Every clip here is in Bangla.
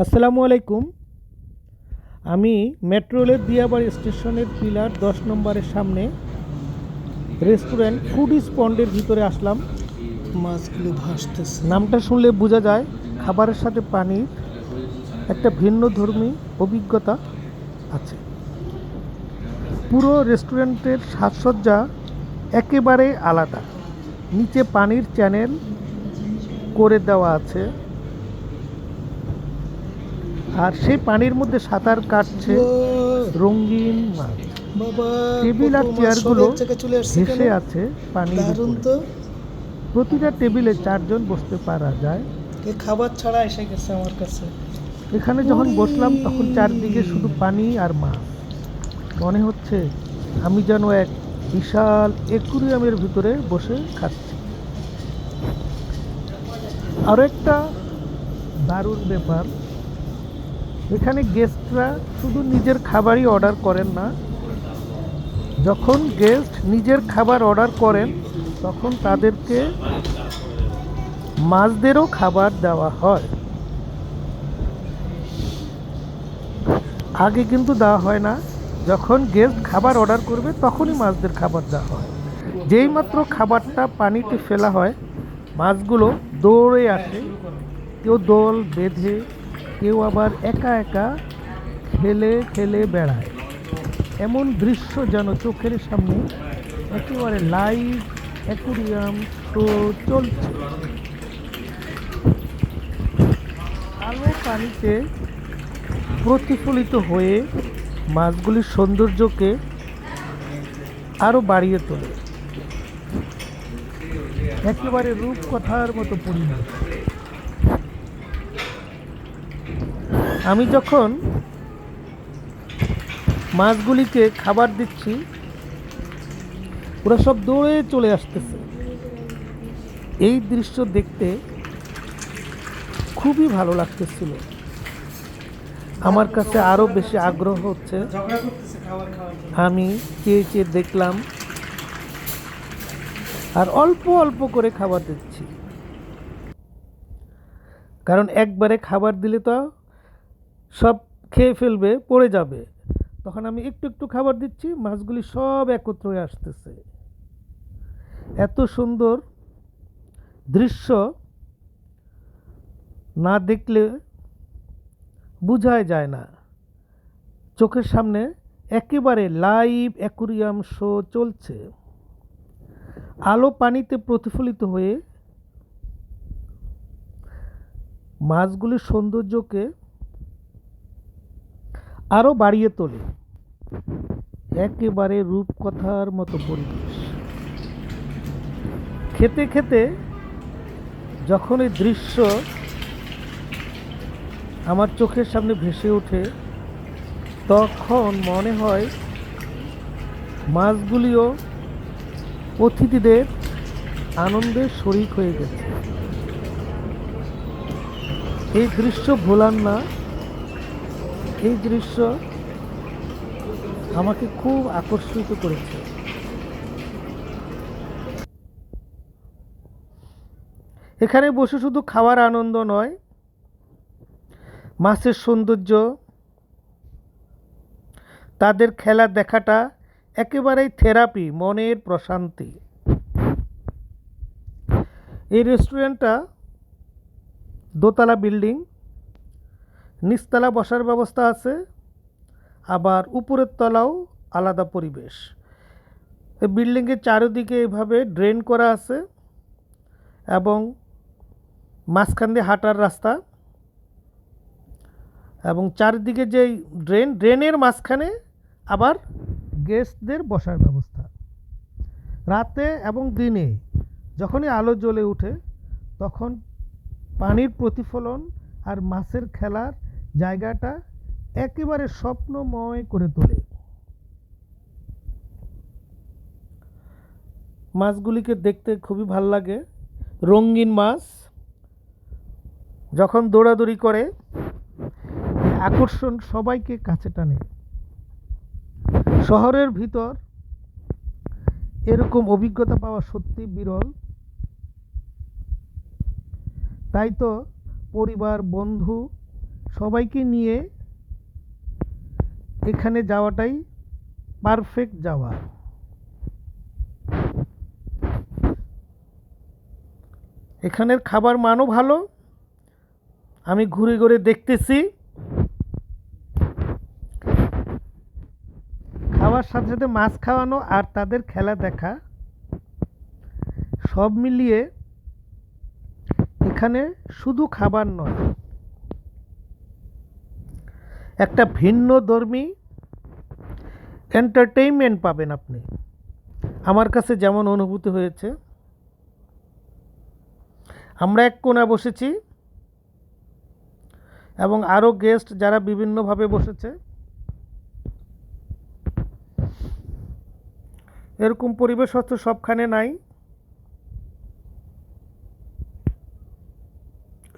আসসালামু আলাইকুম। আমি মেট্রো রেলের দিয়াবাড়ি স্টেশনের পিলার দশ নম্বরের সামনে রেস্টুরেন্ট ফুড স্পন্ডের ভিতরে আসলাম। মাছগুলো ভাসতেছে। নামটা শুনলে বোঝা যায় খাবারের সাথে পানির একটা ভিন্ন ধর্মী অভিজ্ঞতা আছে। পুরো রেস্টুরেন্টের সাজসজ্জা একেবারে আলাদা। নিচে পানির চ্যানেল করে দেওয়া আছে। আর সেই পানির মধ্যে সাঁতার কাটছে রঙিন মাছ। বাবা টেবিল আর চেয়ারগুলো ভেসে আছে পানির প্রতিটা টেবিলে চারজন বসতে পারা যায়। খাবার ছাড়া এসে গেছে আমার কাছে। এখানে যখন বসলাম তখন চারদিকে শুধু পানি আর মাছ। মনে হচ্ছে আমি যেন এক বিশাল একুরিয়ামের ভিতরে বসে খাচ্ছি। আরও একটা দারুণ ব্যাপার এখানে গেস্টরা শুধু নিজের খাবারই অর্ডার করেন না। যখন গেস্ট নিজের খাবার অর্ডার করেন, তখন তাদেরকে মাছদেরও খাবার দেওয়া হয়। আগে কিন্তু দেওয়া হয় না। যখন গেস্ট খাবার অর্ডার করবে, তখনই মাছদের খাবার দেওয়া হয়। যেই মাত্র খাবারটা পানিতে ফেলা হয়, মাছগুলো দৌড়ে আসে। কেউ দল বেঁধে কেউ আবার একা একা খেলে খেলে বেড়ায়। এমন দৃশ্য যেন চোখের সামনে একেবারে লাইভ অ্যাকুরিয়াম শো চলছে। আলো পানিতে প্রতিফলিত হয়ে মাছগুলির সৌন্দর্যকে আরও বাড়িয়ে তোলে। একেবারে রূপকথার মতো পরিবেশ আমি যখন মাছগুলিকে খাবার দিচ্ছি, ওরা সব দৌড়ে চলে আসতেছে। এই দৃশ্য দেখতে খুবই ভালো লাগতেছিল। আমার কাছে আরও বেশি আগ্রহ হচ্ছে। আমি চেয়ে চেয়ে দেখলাম আর অল্প অল্প করে খাবার দিচ্ছি। কারণ একবারে খাবার দিলে তো সব খেয়ে ফেলবে, পড়ে যাবে। তখন আমি একটু একটু খাবার দিচ্ছি, মাছগুলি সব একত্র হয়ে আসতেছে। এত সুন্দর দৃশ্য না দেখলে বোঝাই যায় না। চোখের সামনে একেবারে লাইভ অ্যাকুরিয়াম শো চলছে। আলো পানিতে প্রতিফলিত হয়ে মাছগুলির সৌন্দর্যকে আরও বাড়িয়ে তোলে। একেবারে রূপকথার মতো পরিবেশ। খেতে খেতে যখন এই দৃশ্য আমার চোখের সামনে ভেসে ওঠে, তখন মনে হয় মাছগুলিও অতিথিদের আনন্দে শরিক হয়ে গেছে। এই দৃশ্য ভোলার না এই দৃশ্য আমাকে খুব আকর্ষিত করেছে। এখানে বসে শুধু খাওয়ার আনন্দ নয়, মাছের সৌন্দর্য, তাদের খেলা দেখাটা একেবারেই থেরাপি, মনের প্রশান্তি। এই রেস্টুরেন্টটা দোতলা বিল্ডিং নিচতলা বসার ব্যবস্থা আছে, আবার উপরের তলাও আলাদা পরিবেশ। বিল্ডিংয়ের চারিদিকে এভাবে ড্রেন করা আছে এবং মাঝখান দিয়ে হাঁটার রাস্তা এবং চারদিকে যেই ড্রেন, ড্রেনের মাঝখানে আবার গেস্টদের বসার ব্যবস্থা। রাতে এবং দিনে যখনই আলো জ্বলে ওঠে তখন পানির প্রতিফলন আর মাছের খেলার জায়গাটা একেবারে স্বপ্নময় করে তোলে। মাছগুলিকে দেখতে খুবই ভালো লাগে। রঙিন মাছ। যখন দৌড়াদৌড়ি করে, আকর্ষণ সবাইকে কাছে টানে। শহরের ভিতর এরকম অভিজ্ঞতা পাওয়া সত্যি বিরল। তাই তো পরিবার, বন্ধু সবাইকে নিয়ে এখানে যাওয়াটাই পারফেক্ট যাওয়া। এখানের খাবার মানও ভালো। আমি ঘুরে ঘুরে দেখতেছি। খাওয়ার সাথে সাথে মাছ খাওয়ানো আর তাদের খেলা দেখা, সব মিলিয়ে এখানে শুধু খাবার নয় একটা ভিন্ন ধর্মী এন্টারটেইনমেন্ট পাবেন আপনি। আমার কাছে যেমন অনুভূতি হয়েছে, আমরা এক কোণা বসেছি এবং আরও গেস্ট যারা বিভিন্নভাবে বসেছে, এরকম পরিবেশ হয়তো সবখানে নাই।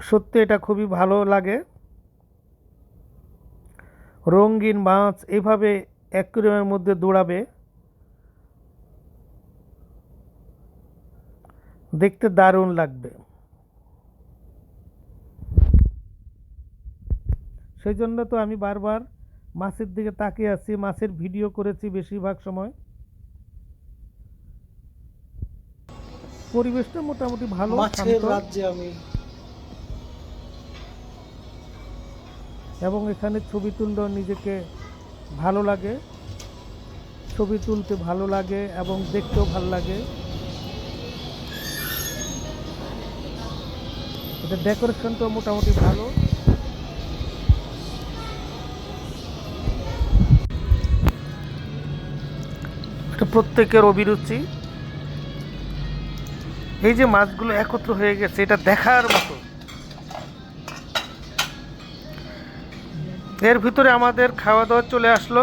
সত্যি এটা খুবই ভালো লাগে। রঙিন মাছ এভাবে অ্যাকুরিয়ামের মধ্যে দৌড়াবে। দেখতে দারুণ লাগবে। সেই জন্য তো আমি বারবার মাছের দিকে তাকিয়ে আছি মাছের ভিডিও করেছি বেশিরভাগ সময়। পরিবেশটা মোটামুটি ভালো মাছের রাজ্যে আমি এবং এখানে ছবি তুললেও নিজেকে ভালো লাগে। ছবি তুলতে ভালো লাগে এবং দেখতেও ভালো লাগে। এটা ডেকোরেশনটাও মোটামুটি ভালো। এটা প্রত্যেকের অভিরুচি। এই যে মাছগুলো একত্র হয়ে গেছে, এটা দেখার মতো। এর ভিতরে আমাদের খাওয়া দাওয়া চলে আসলো।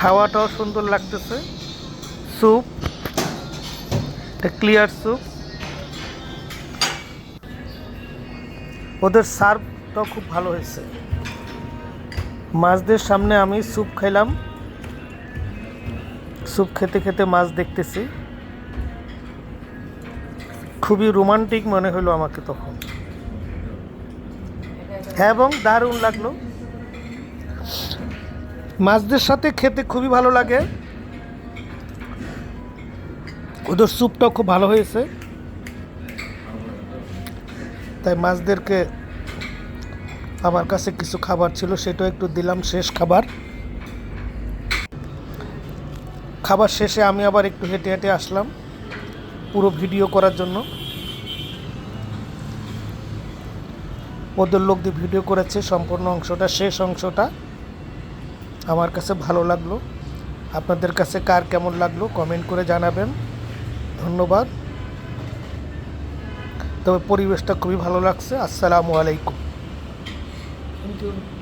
খাওয়াটাও সুন্দর লাগতেছে। স্যুপ, এটা ক্লিয়ার স্যুপ। ওদের সার্ভটাও খুব ভালো হয়েছে। মাছদের সামনে আমি স্যুপ খাইলাম। স্যুপ খেতে খেতে মাছ দেখতেছি। খুবই রোমান্টিক মনে হলো আমাকে তখন। এবং দারুণ লাগল। মাছদের সাথে খেতে খুবই ভালো লাগে। ওদের স্যুপটাও খুব ভালো হয়েছে। তাই মাছদেরকে আমার কাছে কিছু খাবার ছিল, সেটাও একটু দিলাম, শেষ খাবার। খাবার শেষে আমি আবার একটু হেঁটে হেঁটে আসলাম পুরো ভিডিও করার জন্য। ওদের লোক দিয়ে ভিডিও করেছে, সম্পূর্ণ অংশটা, শেষ অংশটা আমার কাছে ভালো লাগল। আপনাদের কাছে কার কেমন লাগল কমেন্ট করে জানাবেন। ধন্যবাদ। তবে পরিবেশটা খুবই ভালো লাগছে। আসসালামু আলাইকুম। Thank you